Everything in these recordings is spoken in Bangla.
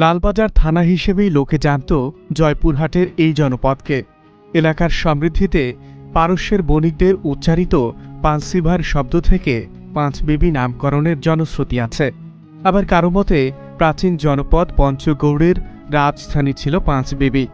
লালবাজার থানা হিসেবেই লোকে জানত জয়পুরহাটের এই জনপদকে। এলাকার সমৃদ্ধিতে পারস্যের বণিকদের উচ্চারিত পাঁচসিভার শব্দ থেকে পাঁচ বিবি নামকরণের জনশ্রুতি আছে। আবার কারও মতে, প্রাচীন জনপদ পঞ্চগৌড়ের রাজধানী ছিল পাঁচ বিবি।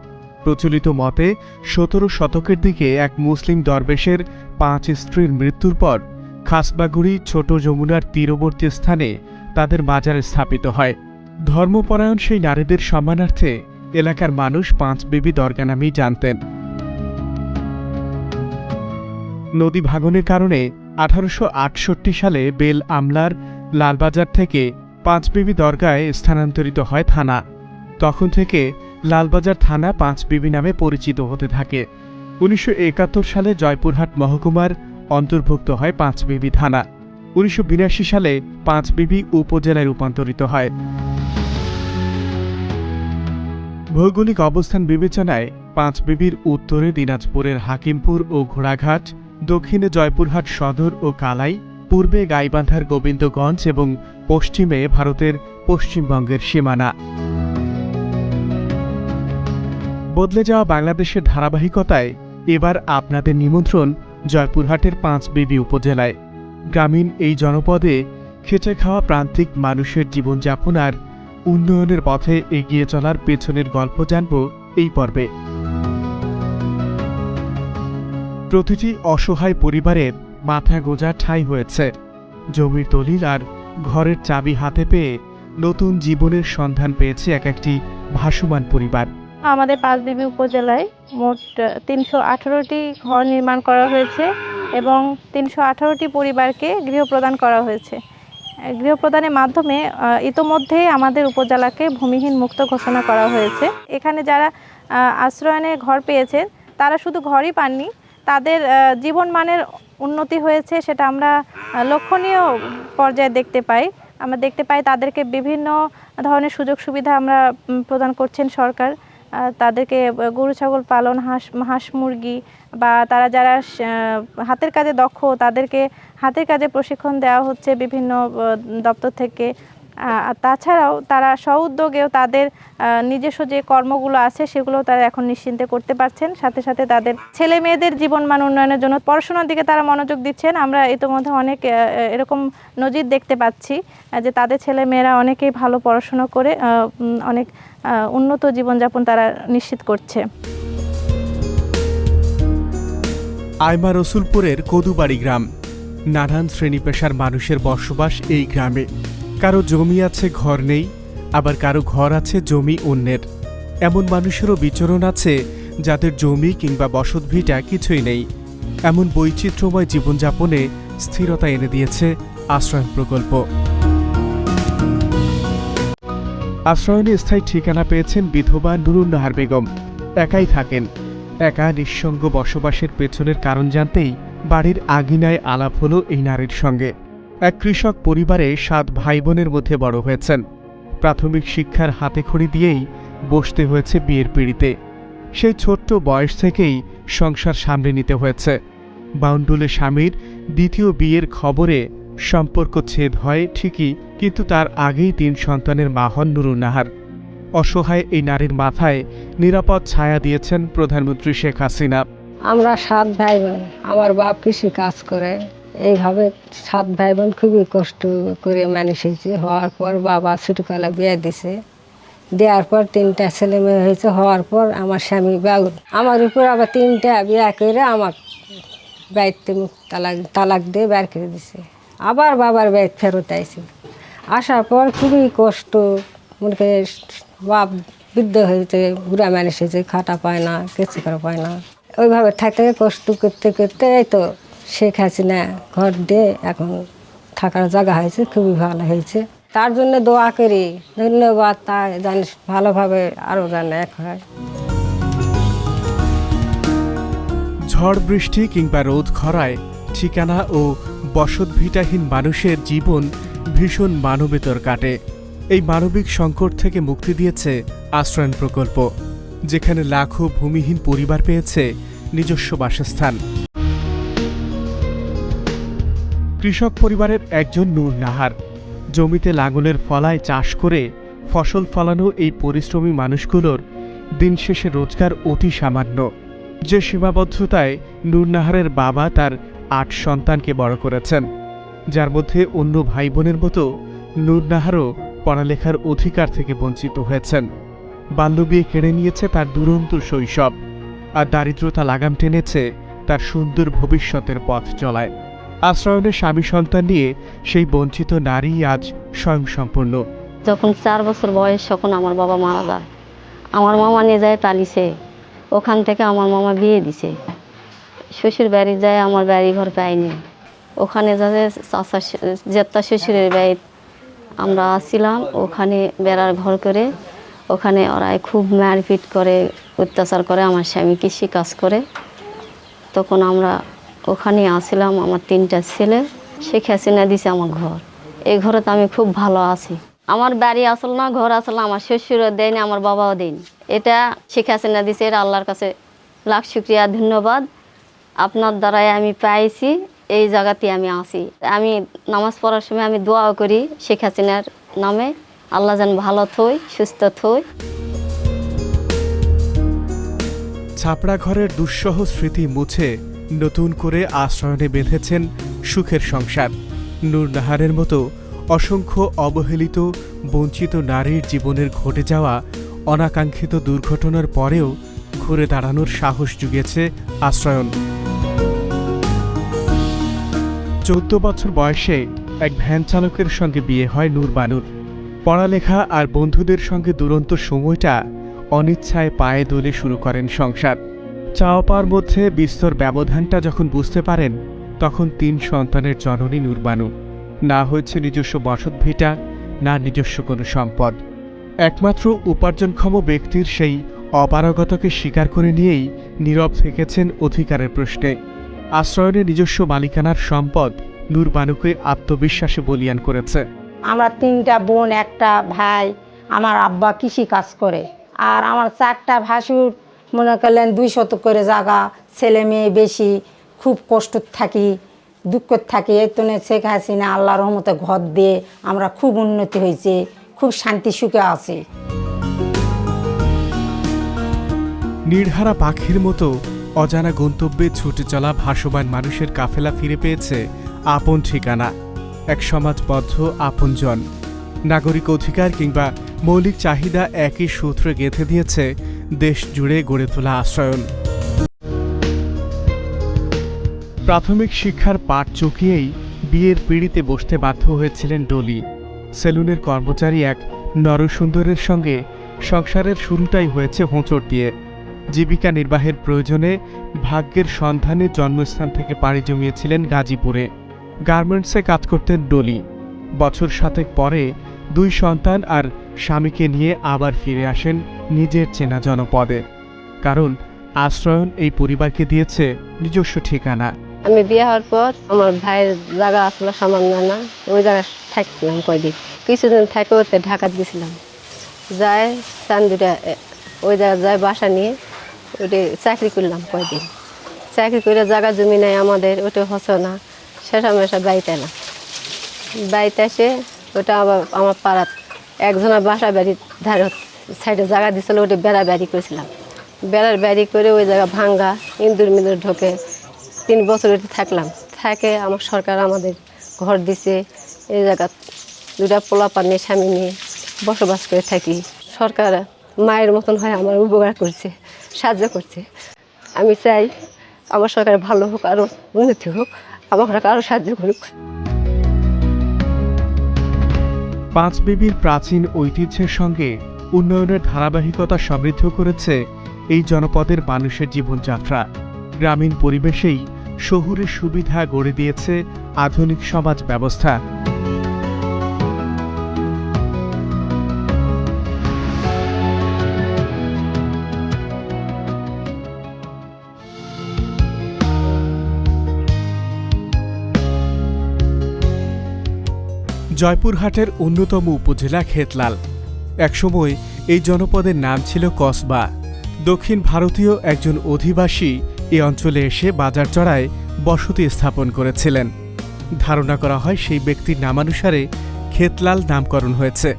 প্রচলিত মতে, সতেরো শতকের দিকে এক মুসলিম দরবেশের পাঁচ স্ত্রীর মৃত্যুর পর খাসবাগুড়ি ছোট যমুনার তীরবর্তী স্থানে তাদের মাজার স্থাপিত হয়। ধর্মপরায়ণ সেই নারীদের সম্মানার্থে এলাকার মানুষ পাঁচ বিবি দরগা নামেই জানতেন। নদী ভাঙনের কারণে আঠারোশো আটষট্টি সালে বেল আমলার লালবাজার থেকে পাঁচ পাঁচবিবি দরগায় স্থানান্তরিত হয় থানা। তখন থেকে লালবাজার থানা পাঁচবিবি নামে পরিচিত হতে থাকে। উনিশশো একাত্তর সালে জয়পুরহাট মহকুমার অন্তর্ভুক্ত হয় পাঁচ পাঁচবিবি থানা। উনিশশো বিরাশি সালে পাঁচবিবি উপজেলায় রূপান্তরিত হয়। ভৌগোলিক অবস্থান বিবেচনায় পাঁচবিবির উত্তরে দিনাজপুরের হাকিমপুর ও ঘোড়াঘাট, দক্ষিণে জয়পুরহাট সদর ও কালাই, পূর্বে গাইবান্ধার গোবিন্দগঞ্জ এবং পশ্চিমে ভারতের পশ্চিমবঙ্গের সীমানা। বদলে যাওয়া বাংলাদেশের ধারাবাহিকতায় এবার আপনাদের নিমন্ত্রণ জয়পুরহাটের পাঁচবিবি উপজেলায়। গ্রামীণ এই জনপদে খেটে খাওয়া প্রান্তিক মানুষের জীবনযাপন আর উন্নয়নের পথে এগিয়ে চলার পেছনের গল্প জানব এই পর্বে। প্রতিটি অসহায় পরিবারের মাথা গোজা ঠাঁই হয়েছে। জমির দলিল আর ঘরের চাবি হাতে পেয়ে নতুন জীবনের সন্ধান পেয়েছে এক একটি ভাসমান পরিবার। আমাদের পাঁচবিবি উপজেলায় মোট তিনশো আঠারোটি ঘর নির্মাণ করা হয়েছে। এবং তিনশো আঠারোটি পরিবারকে গৃহ প্রদান করা হয়েছে। আহ, গৃহ প্রদানের মাধ্যমে আহ, ইতোমধ্যেই আমাদের উপজেলাকে ভূমিহীন মুক্ত ঘোষণা করা হয়েছে। এখানে যারা আশ্রয়নে ঘর পেয়েছেন তারা শুধু ঘরই পাননি তাদের জীবনমানের উন্নতি হয়েছে সেটা আমরা লক্ষণীয় পর্যায়ে দেখতে পাই। আমরা দেখতে পাই তাদেরকে বিভিন্ন ধরনের সুযোগ সুবিধা আমরা প্রদান করছেন সরকার। তাদেরকে গরু, ছাগল পালন, হাঁস হাঁস মুরগি বা তারা যারা হাতের কাজে দক্ষ, তাদেরকে হাতের কাজে প্রশিক্ষণ দেওয়া হচ্ছে বিভিন্ন দপ্তর থেকে। তাছাড়াও তারা স্বউদ্যোগেও তাদের নিজস্ব যে কর্মগুলো আছে সেগুলো তারা এখন নিশ্চিন্তে করতে পারছেন। সাথে সাথে তাদের ছেলে মেয়েদের জীবনমান উন্নয়নের জন্য পড়াশোনার দিকে তারা মনোযোগ দিচ্ছেন। আমরা ইতিমধ্যে অনেক এরকম নজির দেখতে পাচ্ছি যে তাদের ছেলে মেয়েরা অনেকেই ভালো পড়াশোনা করে অনেক উন্নত জীবনযাপন তারা নিশ্চিত করছে। আইমা রসুলপুরের কদুবাড়ি গ্রাম। নানান শ্রেণি পেশার মানুষের বসবাস এই গ্রামে। কারও জমি আছে, ঘর নেই, আবার কারও ঘর আছে, জমি অন্যের। এমন মানুষেরও বিচরণ আছে, যাদের জমি কিংবা বসতভিটা কিছুই নেই। এমন বৈচিত্র্যময় জীবনযাপনে স্থিরতা এনে দিয়েছে আশ্রয়ন প্রকল্প। আশ্রয়নে স্থায়ী ঠিকানা পেয়েছেন বিধবা নুরুন নাহার বেগম। একাই থাকেন। একা নিঃসঙ্গ বসবাসের পেছনের কারণ জানতেই বাড়ির আগিনায় আলাপ হলো এই নারীর সঙ্গে। এক কৃষক পরিবারে সাত ভাই বোনের মধ্যে বড় হয়েছেন। প্রাথমিক শিক্ষার হাতেখড়ি দিয়েই বসতে হয়েছে বিয়ের পিড়িতে। সেই ছোট্ট বয়স থেকেই সংসার সামলে নিতে হয়েছে। বাউন্ডুলে স্বামীর দ্বিতীয় বিয়ের খবরে সম্পর্ক ছেদ হয় ঠিকই, কিন্তু তার আগেই তিন সন্তানের মা হন নুরুন নাহার অসহায় এই নারীর মাথায় নিরাপদ ছায়া দিয়েছেন প্রধানমন্ত্রী শেখ হাসিনা। আমরা সাত ভাই বোন আমার বাপ কৃষি কাজ করে। এইভাবে সাত ভাই বোন খুবই কষ্ট করে মানুষ হয়েছে। হওয়ার পর বাবা ছোটবেলা বিয়ে দিছে। দেওয়ার পর তিনটা ছেলে মেয়ে হয়েছে। হওয়ার পর আমার স্বামী বাউল। আমার উপর আবার তিনটা বিয়ে করে আমার বাড়িতে মুখ তালাক তালাক দিয়ে বের করে দিছে। আবার বাবার বাড়ি ফেরত আইছে। আসার পর খুবই কষ্ট। মনে করে বাপ বৃদ্ধ হয়েছে, বুড়া মানুষ হয়েছে, খাটা পায় না কিছু করা পায় না। ওইভাবে থাকতে কষ্ট করতে করতে এই তো শেখ হাসিনা ঘর দিয়ে এখন থাকার জায়গা হয়েছে, খুবই ভালো হয়েছে। তার জন্য দোয়া করি, ধন্যবাদ, তা জানিস ভালোভাবে আরও যেন এক হয়। ঝড় বৃষ্টি কিংবা রোদ খরায় ঠিকানা ও বসতভিটাহীন মানুষের জীবন ভীষণ মানবেতর কাটে। এই মানবিক সংকট থেকে মুক্তি দিয়েছে আশ্রয়ন প্রকল্প, যেখানে লাখো ভূমিহীন পরিবার পেয়েছে নিজস্ব বাসস্থান। কৃষক পরিবারের একজন নূর নাহার। জমিতে লাঙলের ফলায় চাষ করে ফসল ফলানো এই পরিশ্রমী মানুষগুলোর দিন শেষে রোজগার অতি সামান্য। যে সীমাবদ্ধতায় নূরনাহারের বাবা তার আট সন্তানকে বড় করেছেন, যার মধ্যে অন্য ভাই বোনের মতো নূরনাহারও পড়ালেখার অধিকার থেকে বঞ্চিত হয়েছেন। বাল্যবিয়ে কেড়ে নিয়েছে তার দুরন্ত শৈশব, আর দারিদ্রতা লাগাম টেনেছে তার সুন্দর ভবিষ্যতের পথ চলায়। আশ্রয়নের স্বামী সন্তান নিয়ে সেই বঞ্চিত নারী আজ স্বয়ংসম্পূর্ণ। যখন চার বছর বয়স, তখন আমার বাবা মারা যায়। আমার মামা নিয়ে যায় পালিছে। ওখান থেকে আমার মামা বিয়ে দিছে। শ্বশুর বাড়ি যায়, আমার বাড়ি ঘর পাইনি। ওখানে যাতে চাচা জেত্তা শ্বশুরের বাড়ি আমরা আসছিলাম। ওখানে বেড়ার ঘর করে, ওখানে ওরাই খুব মারপিট করে, অত্যাচার করে, আমার স্বামী কৃষি কাজ করে। তখন আমরা ওখানে আসছিলাম আমার তিনটা ছেলে। শেখ হাসিনা দিছে আমার ঘর। এই ঘরে তো আমি খুব ভালো আছি। আমার বাড়ি আসল না, ঘর আসল আমার শ্বশুরও দেয়নি, আমার বাবাও দেয়নি। এটা শেখ হাসিনা দিছে, এটা আল্লাহর কাছে লাখ শুক্রিয়া, ধন্যবাদ। আপনার দ্বারাই আমি পাইছি, এই জায়গাতে আমি আসি আমি নামাজ পড়ার সময় আমি দোয়াও করি শেখ হাসিনার নামে। আল্লাহ যেন ভালো থই, সুস্থ থই। ছাপড়া ঘরের দুঃসহ স্মৃতি মুছে নতুন করে আশ্রয়নে বেঁধেছেন সুখের সংসার। নূরনাহারের মতো অসংখ্য অবহেলিত, বঞ্চিত নারীর জীবনের ঘটে যাওয়া অনাকাঙ্ক্ষিত দুর্ঘটনার পরেও ঘুরে দাঁড়ানোর সাহস জুগিয়েছে আশ্রয়ন। চৌদ্দ বছর বয়সে এক ভ্যান চালকের সঙ্গে বিয়ে হয় নূরবানুর পড়ালেখা আর বন্ধুদের সঙ্গে দুরন্ত সময়টা অনিচ্ছায় পায়ে দোলে শুরু করেন সংসার। চাওয়া পাওয়ার মধ্যে বিস্তর ব্যবধানটা যখন বুঝতে পারেন, তখন তিন সন্তানের জননী নূরবানু। না হয়েছে নিজস্ব বসতভিটা, না নিজস্ব কোনো সম্পদ। একমাত্র উপার্জনক্ষম ব্যক্তির সেই অপারগতাকে স্বীকার করে নিয়েই নীরব থেকেছেন অধিকারের প্রশ্নে। আশ্রয়নে নিজস্ব মালিকানার সম্পদ নূরবানুকে আত্মবিশ্বাসে বলিয়ান করেছে। আমার তিনটা বোন, একটা ভাই, আমার আব্বা কৃষি কাজ করে। আর আমার চারটা ভাসুর মনে করলেন দুই শত করে জাগা, ছেলে মেয়ে বেশি, খুব কষ্ট থাকি, দুঃখ থাকি, এই তো শেখ হাসিনা আল্লাহ রহমতে ঘর দিয়ে আমরা খুব উন্নতি হয়েছে, খুব শান্তি সুখে আছি। নির্হারা পাখির মতো অজানা গন্তব্যে ছুটে চলা ভাসমান মানুষের কাফেলা ফিরে পেয়েছে আপন ঠিকানা। এক সমাজবদ্ধ আপনজন। নাগরিক অধিকার কিংবা মৌলিক চাহিদা একই সূত্রে গেঁথে দিয়েছে দেশ জুড়ে গড়ে তোলা আশ্রয়ন। প্রাথমিক শিক্ষার পাঠ চুকিয়েই বিয়ের পিড়িতে বসতে বাধ্য হয়েছিলেন ডলি। সেলুনের কর্মচারী এক নরসুন্দরের সঙ্গে সংসারের শুরুটাই হয়েছে হোঁচট দিয়ে। জীবিকা নির্বাহের প্রয়োজনে ভাগ্যের সন্ধানে জন্মস্থান থেকে পাড়ি জমিয়েছিলেন গাজীপুরে। গার্মেন্টসে কাজ করতেন ডলি। বছর সাতেক পরে দুই সন্তান আর স্বামীকে নিয়ে আবার ফিরে আসেন নিজের চেনা জনপদে। কারণ আশ্রয়ন এই পরিবারকে দিয়েছে নিজস্ব ঠিকানা। আমি বিয়ে হওয়ার পর আমার ভাইয়ের জায়গা আসলে সামান্য না, ওই জায়গায় থাকছিলাম কয়দিন। কিছুদিন থাকে ওতে ঢাকা গেছিলাম যায় চান্দুরা ওই জায়গায় যায় বাসা নিয়ে ওটি চাকরি করলাম কয়দিন। চাকরি করে জায়গা জমি নেয় আমাদের ওটা হচ্ছে না শেষা মেশা বাড়িতে না। বাড়িতে এসে ওটা আবার আমার পাড়াত একজনের বাসা বাড়ির ধারে সাইডে জায়গা দিছিল ওটা বেড়া বাড়ি করেছিলাম। বেড়ার বাড়ি করে ওই জায়গা ভাঙ্গা ইন্দুর মিন্দুর ঢোকে। তিন বছর ওইটা থাকলাম। থাকে আমার সরকার আমাদের ঘর দিছে, এই জায়গা দুটা পোলা পানি স্বামী নিয়ে বসবাস করে থাকি। সরকার মায়ের মতন হয়, আমার উপকার করছে, সাহায্য করছে। আমি চাই আমার সরকার ভালো হোক আরও উন্নতি হোক, আমার আরও সাহায্য করুক। পাঁচ বিবির প্রাচীন ঐতিহ্যের সঙ্গে উন্নয়নের ধারাবাহিকতা সমৃদ্ধ করেছে এই জনপদের মানুষের জীবনযাত্রা। গ্রামীণ পরিবেশেই শহুরের সুবিধা গড়ে দিয়েছে আধুনিক সমাজ ব্যবস্থা। জয়পুরহাটের অন্যতম উপজেলা খেতলাল। একসময় এই জনপদের নাম ছিল কসবা। দক্ষিণ ভারতীয় একজন অধিবাসী এ অঞ্চলে এসে বাজার চড়ায় বসতি স্থাপন করেছিলেন। ধারণা করা হয় সেই ব্যক্তির নামানুসারে খেতলাল নামকরণ হয়েছে।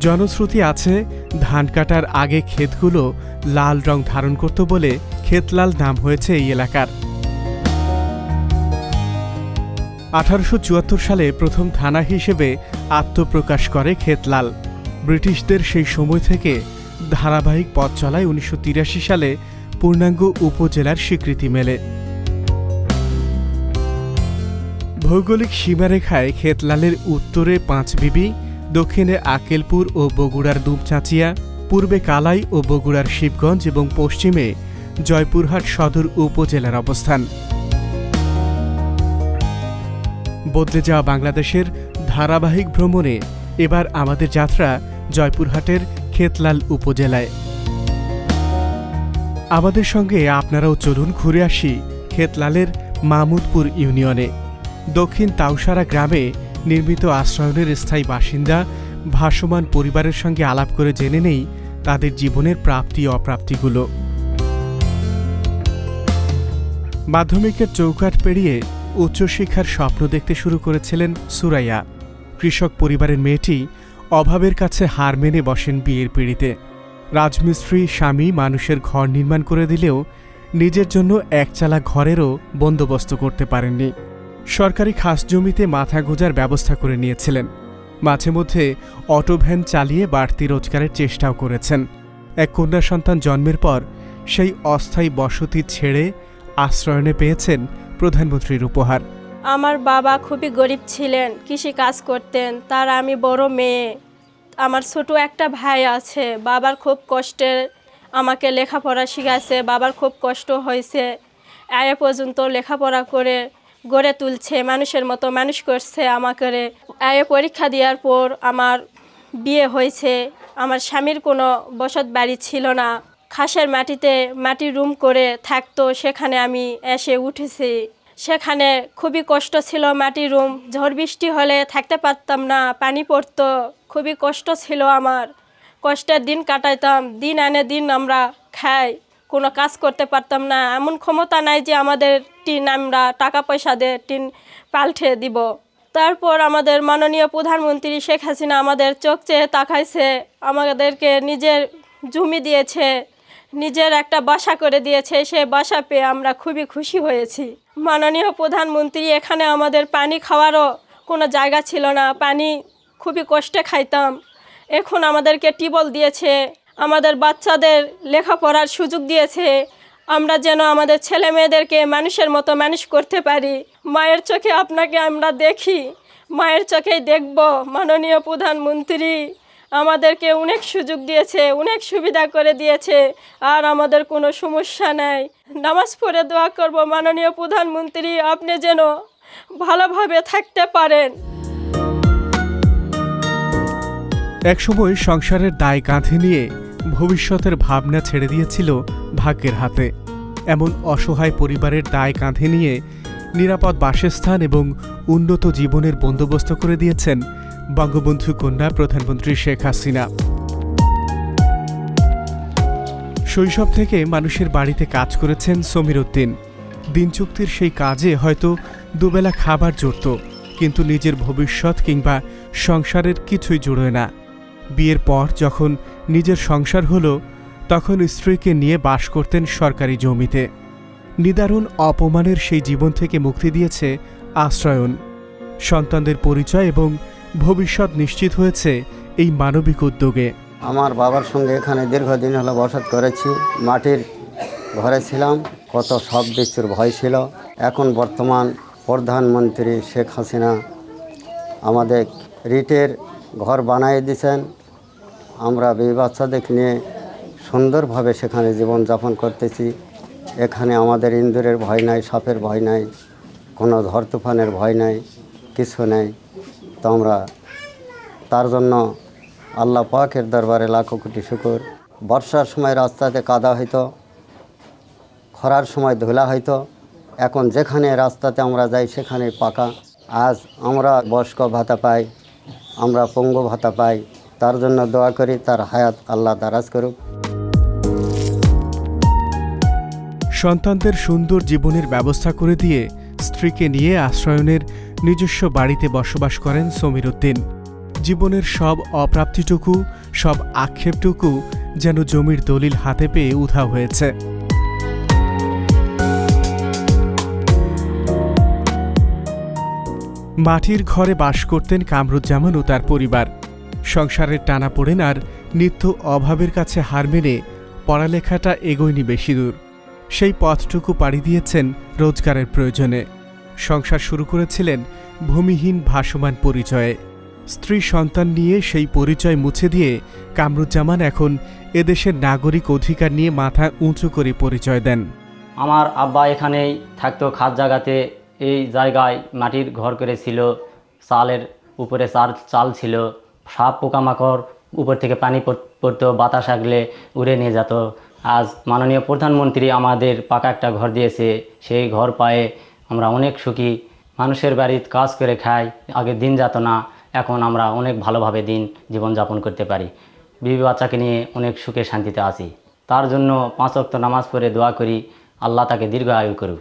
জনশ্রুতি আছে, ধান কাটার আগে ক্ষেতগুলো লাল রং ধারণ করত বলে ক্ষেতলাল নাম হয়েছে এই এলাকার। আঠারোশো চুয়াত্তর সালে প্রথম থানা হিসেবে আত্মপ্রকাশ করে ক্ষেতলাল। ব্রিটিশদের সেই সময় থেকে ধারাবাহিক পথ চলায় উনিশশো তিরাশি সালে পূর্ণাঙ্গ উপজেলার স্বীকৃতি মেলে। ভৌগোলিক সীমারেখায় ক্ষেতলালের উত্তরে পাঁচবিবি দক্ষিণে আকেলপুর ও বগুড়ার দুপচাঁচিয়া, পূর্বে কালাই ও বগুড়ার শিবগঞ্জ এবং পশ্চিমে জয়পুরহাট সদর উপজেলার অবস্থান। বদলে যাওয়া বাংলাদেশের ধারাবাহিক ভ্রমণে এবার আমাদের যাত্রা জয়পুরহাটের খেতলাল উপজেলায়। আমাদের সঙ্গে আপনারাও চলুন ঘুরে আসি খেতলালের মামুদপুর ইউনিয়নে। দক্ষিণ তাউসারা গ্রামে নির্মিত আশ্রয়নের স্থায়ী বাসিন্দা, ভাসমান পরিবারের সঙ্গে আলাপ করে জেনে নেই তাদের জীবনের প্রাপ্তি অপ্রাপ্তিগুলো। মাধ্যমিকের চৌকাঠ পেরিয়ে উচ্চশিক্ষার স্বপ্ন দেখতে শুরু করেছিলেন সুরাইয়া। কৃষক পরিবারের মেয়েটি অভাবের কাছে হার মেনে বসেন বিয়ের পিড়িতে। রাজমিস্ত্রি, স্বামী মানুষের ঘর নির্মাণ করে দিলেও নিজের জন্য একচালা ঘরেরও বন্দোবস্ত করতে পারেননি। সরকারি খাস জমিতে মাথা গোজার ব্যবস্থা করে নিয়েছিলেন। মাঝে মধ্যে অটো ভ্যান চালিয়ে বাড়তি রোজগারের চেষ্টাও করেছেন। এক কন্যা সন্তান জন্মের পর সেই অস্থায়ী বসতি ছেড়ে আশ্রয়নে পেয়েছেন প্রধানমন্ত্রীর উপহার। আমার বাবা খুবই গরিব ছিলেন, কৃষি কাজ করতেন, তার আমি বড় মেয়ে। আমার ছোট একটা ভাই আছে, বাবার খুব কষ্টের আমাকে লেখাপড়া শিখাচ্ছে বাবার খুব কষ্ট হয়েছে। এ পর্যন্ত লেখাপড়া করে গড়ে তুলছে, মানুষের মতো মানুষ করছে আমাকে এ পরীক্ষা দেওয়ার পর আমার বিয়ে হয়েছে, আমার স্বামীর কোনো বসত বাড়ি ছিল না। খাসের মাটিতে মাটির রুম করে থাকতো, সেখানে আমি এসে উঠেছি। সেখানে খুবই কষ্ট ছিল মাটির রুম, ঝড় বৃষ্টি হলে থাকতে পারতাম না, পানি পড়তো, খুবই কষ্ট ছিল আমার। কষ্টের দিন কাটাইতাম, দিন আনে দিন আমরা খাই, কোনো কাজ করতে পারতাম না। এমন ক্ষমতা নাই যে আমাদের টিন আমরা টাকা পয়সা দিয়ে টিন পাল্টে দিব। তারপর আমাদের মাননীয় প্রধানমন্ত্রী শেখ হাসিনা আমাদের চোখ চেয়ে তাকাইছে, আমাদেরকে নিজের জমি দিয়েছে নিজের একটা বাসা করে দিয়েছে, সে বাসা পেয়ে আমরা খুবই খুশি হয়েছি। মাননীয় প্রধানমন্ত্রী, এখানে আমাদের পানি খাওয়ারও কোনো জায়গা ছিল না। পানি খুবই কষ্টে খাইতাম। এখন আমাদেরকে টিবল দিয়েছে, আমাদের বাচ্চাদের লেখাপড়ার সুযোগ দিয়েছে। আমরা যেন আমাদের ছেলে মেয়েদেরকে মানুষের মতো মানুষ করতে পারি। মায়ের চোখে আপনাকে আমরা দেখি, মায়ের চোখেই দেখব, মাননীয় প্রধানমন্ত্রী। আমাদেরকে অনেক সুযোগ দিয়েছে, অনেক সুবিধা করে দিয়েছে, আর আমাদের কোনো সমস্যা নাই। নামাজ পড়ে দোয়া করব, মাননীয় প্রধানমন্ত্রী, আপনি যেন ভালোভাবে থাকতে পারেন। একসময় সংসারের দায় কাঁধে নিয়ে ভবিষ্যতের ভাবনা ছেড়ে দিয়েছিল ভাগ্যের হাতে। এমন অসহায় পরিবারের দায় কাঁধে নিয়ে নিরাপদ বাসস্থান এবং উন্নত জীবনের বন্দোবস্ত করে দিয়েছেন বঙ্গবন্ধু কন্যা প্রধানমন্ত্রী শেখ হাসিনা। শৈশব থেকে মানুষের বাড়িতে কাজ করেছেন সমীর উদ্দিন। দিন চুক্তির সেই কাজে হয়তো দুবেলা খাবার জুটত, কিন্তু নিজের ভবিষ্যৎ কিংবা সংসারের কিছুই জুড়োয় না। বিয়ের পর যখন নিজের সংসার হলো, তখন স্ত্রীকে নিয়ে বাস করতেন সরকারি জমিতে। নিদারুণ অপমানের সেই জীবন থেকে মুক্তি দিয়েছে আশ্রয়ন। সন্তানদের পরিচয় এবং ভবিষ্যৎ নিশ্চিত হয়েছে এই মানবিক উদ্যোগে। আমার বাবার সঙ্গে এখানে দীর্ঘদিন হলো বসত করেছি, মাটির ঘরে ছিলাম, কত সব বিচ্ছুর ভয় ছিল। এখন বর্তমান প্রধানমন্ত্রী শেখ হাসিনা আমাদের রিটের ঘর বানিয়ে দিয়েছেন। আমরা বিয়ে বাচ্চাদের নিয়ে সুন্দরভাবে সেখানে জীবনযাপন করতেছি। এখানে আমাদের ইন্দুরের ভয় নাই, সাপের ভয় নাই, কোনো ঝড় তুফানের ভয় নাই, কিছু নেই। তো আমরা তার জন্য আল্লাহ পাকের দরবারে লাখো কোটি শুকুর। বর্ষার সময় রাস্তাতে কাদা হইতো, খরার সময় ধুলা হইতো। এখন যেখানে রাস্তাতে আমরা যাই সেখানে পাকা। আজ আমরা বয়স্ক ভাতা পাই, আমরা পঙ্গু ভাতা পাই। তার জন্য দোয়া করি, তার হায়াত আল্লাহ দারাজ করুক। সন্তানদের সুন্দর জীবনের ব্যবস্থা করে দিয়ে স্ত্রীকে নিয়ে আশ্রয়নের নিজস্ব বাড়িতে বসবাস করেন সমীর উদ্দিন। জীবনের সব অপ্রাপ্তিটুকু, সব আক্ষেপটুকু যেন জমির দলিল হাতে পেয়ে উধাও হয়েছে। মাটির ঘরে বাস করতেন কামরুজ্জামান ও তার পরিবার। সংসারের টানা পড়েন আর নিত্য অভাবের কাছে হার মেনে পড়ালেখাটা এগোয়নি বেশি দূর। সেই পথটুকু পাড়ি দিয়েছেন রোজগারের প্রয়োজনে। সংসার শুরু করেছিলেন ভূমিহীন ভাসমান পরিচয়ে। স্ত্রী সন্তান নিয়ে সেই পরিচয় মুছে দিয়ে কামরুজ্জামান এখন এদেশের নাগরিক অধিকার নিয়ে মাথা উঁচু করে পরিচয় দেন। আমার আব্বা এখানেই থাকতো খাদ জায়গাতে এই জায়গায় মাটির ঘর করেছিল, চালের উপরে চাল চাল ছিল, সাপ পোকামাকড় উপর থেকে পানি পড়- পড়তো, বাতাস আগলে উড়ে নিয়ে যেত। আজ মাননীয় প্রধানমন্ত্রী আমাদের পাকা একটা ঘর দিয়েছে। সেই ঘর পায়ে আমরা অনেক সুখী। মানুষের বাড়িতে কাজ করে খাই, আগে দিন যেত না, এখন আমরা অনেক ভালোভাবে দিন জীবনযাপন করতে পারি। বিবি বাচ্চাকে নিয়ে অনেক সুখে শান্তিতে আছি। তার জন্য পাঁচ ওয়াক্ত নামাজ পড়ে দোয়া করি, আল্লাহ তাকে দীর্ঘ আয়ু করুক।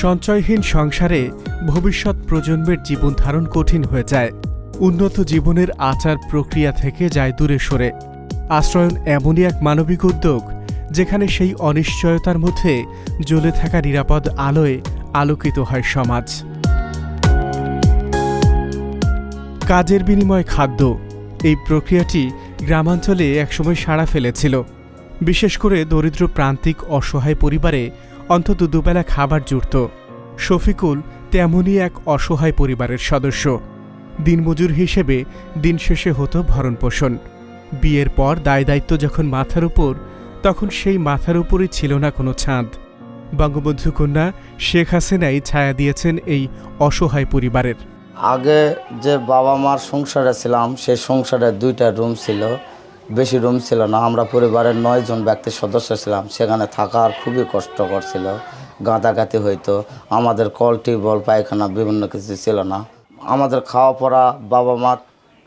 সঞ্চয়হীন সংসারে ভবিষ্যৎ প্রজন্মের জীবন ধারণ কঠিন হয়ে যায়। উন্নত জীবনের আচার প্রক্রিয়া থেকে যায় দূরে সরে। আশ্রয়ন এমনই এক মানবিক উদ্যোগ, যেখানে সেই অনিশ্চয়তার মধ্যে জ্বলে থাকা নিরাপদ আলোয় আলোকিত হয় সমাজ। কাজের বিনিময়ে খাদ্য, এই প্রক্রিয়াটি গ্রামাঞ্চলে একসময় সাড়া ফেলেছিল। বিশেষ করে দরিদ্র প্রান্তিক অসহায় পরিবারে অন্তত দুবেলা খাবার জুটত শফিকুল তেমনই এক অসহায় পরিবারের সদস্য। দিনমজুর হিসেবে দিন শেষে হতো ভরণপোষণ বিয়ের পর দায় দায়িত্ব যখন মাথার উপর, তখন সেই মাথার উপরই ছিল না কোনো ছাঁদ বঙ্গবন্ধু কন্যা শেখ হাসিনাই ছায়া দিয়েছেন এই অসহায় পরিবারের। আগে যে বাবা মার সংসারে ছিলাম সেই সংসারে দুইটা রুম ছিল, বেশি রুম ছিল না। আমরা পরিবারের নয় জন ব্যক্তির সদস্য ছিলাম। সেখানে থাকার খুবই কষ্টকর ছিল গাঁদাগাতি হইতো। আমাদের কল টিউবওয়েল পায়খানা, বিভিন্ন কিছু ছিল না। আমাদের খাওয়া পড়া, বাবা মা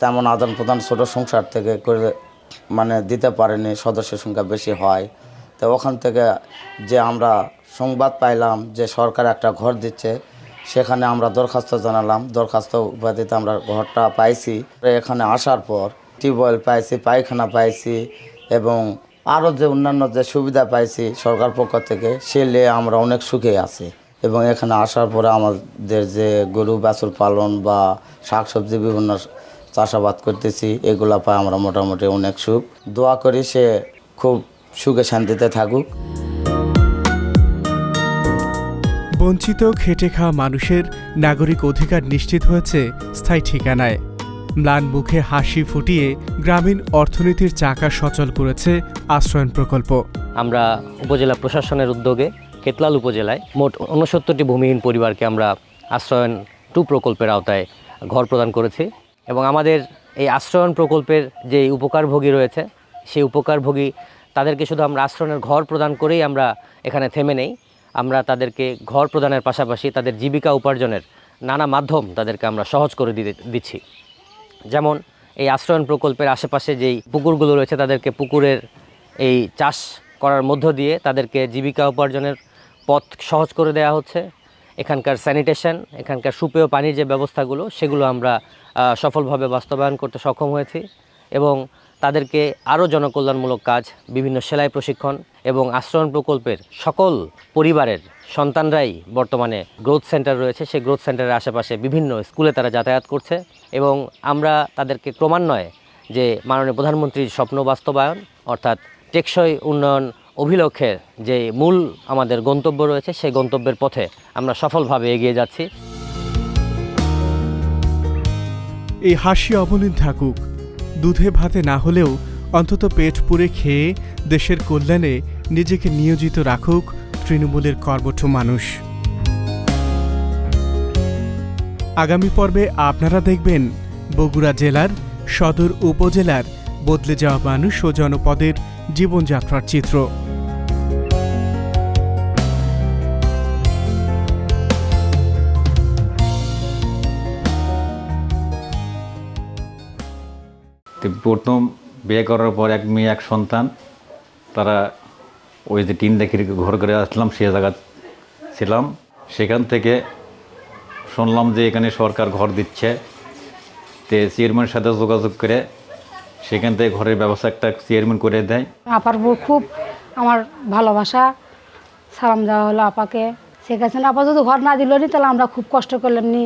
তেমন আদান প্রদান ছোটো সংসার থেকে করে মানে দিতে পারেনি, সদস্যের সংখ্যা বেশি হয়। তো ওখান থেকে যে আমরা সংবাদ পাইলাম যে সরকার একটা ঘর দিচ্ছে, সেখানে আমরা দরখাস্ত জানালাম। দরখাস্ত উপাধিতে আমরা ঘরটা পাইছি। এখানে আসার পর টিউবওয়েল পাইছি, পায়খানা পাইছি এবং আরও যে অন্যান্য যে সুবিধা পাইছি সরকার পক্ষ থেকে, সে নিয়ে আমরা অনেক সুখে আছি। এবং এখানে আসার পরে আমাদের যে গরু বাছুর পালন বা শাকসবজি বিভিন্ন চাষাবাদ করতেছি এগুলা পাই আমরা মোটামুটি অনেক সুখ। দোয়া করি সে খুব সুখে শান্তিতে থাকুক। বঞ্চিত খেটে খাওয়া মানুষের নাগরিক অধিকার নিশ্চিত হয়েছে স্থায়ী ঠিকানায়। ম্লান মুখে হাসি ফুটিয়ে গ্রামীণ অর্থনীতির চাকা সচল করেছে আশ্রয়ন প্রকল্প। আমরা উপজেলা প্রশাসনের উদ্যোগে কেতলাল উপজেলায় মোট উনসত্তরটি ভূমিহীন পরিবারকে আমরা আশ্রয়ন টু প্রকল্পের আওতায় ঘর প্রদান করেছি এবং আমাদের এই আশ্রয়ন প্রকল্পের যে উপকারভোগী রয়েছে, সেই উপকারভোগী তাদেরকে শুধু আমরা আশ্রয়নের ঘর প্রদান করেই আমরা এখানে থেমে নেই। আমরা তাদেরকে ঘর প্রদানের পাশাপাশি তাদের জীবিকা উপার্জনের নানা মাধ্যম তাদেরকে আমরা সহজ করে দিতে দিচ্ছি। যেমন এই আশ্রয়ন প্রকল্পের আশেপাশে যেই পুকুরগুলো রয়েছে, তাদেরকে পুকুরের এই চাষ করার মধ্য দিয়ে তাদেরকে জীবিকা উপার্জনের পথ সহজ করে দেওয়া হচ্ছে। এখানকার স্যানিটেশন এখানকার সুপেয় পানির যে ব্যবস্থাগুলো, সেগুলো আমরা সফলভাবে বাস্তবায়ন করতে সক্ষম হয়েছি এবং তাদেরকে আরও জনকল্যাণমূলক কাজ, বিভিন্ন সেলাই প্রশিক্ষণ এবং আশ্রয়ণ প্রকল্পের সকল পরিবারের সন্তানরাই বর্তমানে গ্রোথ সেন্টার রয়েছে। সেই গ্রোথ সেন্টারের আশেপাশে বিভিন্ন স্কুলে তারা যাতায়াত করছে এবং আমরা তাদেরকে ক্রমান্বয়ে যে মাননীয় প্রধানমন্ত্রীর স্বপ্ন বাস্তবায়ন, অর্থাৎ টেকসই উন্নয়ন অভিলক্ষের যে মূল আমাদের গন্তব্য রয়েছে, সেই গন্তব্যের পথে আমরা সফলভাবে এগিয়ে যাচ্ছি। এই হাসি অবলীন থাকুক। দুধে ভাতে না হলেও অন্তত পেট পুরে খেয়ে দেশের কল্যাণে নিজেকে নিয়োজিত রাখুক তৃণমূলের কর্মঠ মানুষ। আগামী পর্বে আপনারা দেখবেন বগুড়া জেলার সদর উপজেলার বদলে যাওয়া মানুষ ও জনপদের জীবনযাত্রার চিত্র। প্রথম বিয়ে করার পর এক মেয়ে, এক সন্তান, তারা ওই যে টিন দেখি ঘর করে আসলাম, সে জায়গা ছিলাম। সেখান থেকে শুনলাম যে এখানে সরকার ঘর দিচ্ছে। তে চেয়ারম্যানের সাথে যোগাযোগ করে সেখান থেকে ঘরের ব্যবস্থা একটা চেয়ারম্যান করে দেয়। আপার খুব আমার ভালোবাসা। সালাম দেওয়া হলো আপাকে। শেখ হাসিনা আপা যদি ঘর না দিল নি, তাহলে আমরা খুব কষ্ট করলাম নি।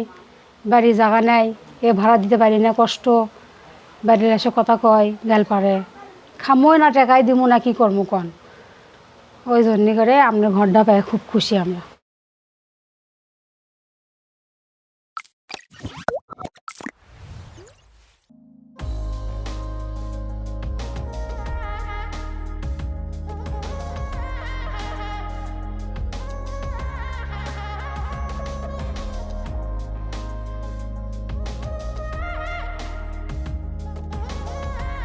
বাড়ি জায়গা নেই, এ ভাড়া দিতে পারি না, কষ্ট। বাড়ির এসে কথা কয়, গেল পারে খামোই না টেকাই দিব না, কি কর্ম কন? ওই জন্য করে আপনার ঘরটা পাই খুব খুশি আমরা।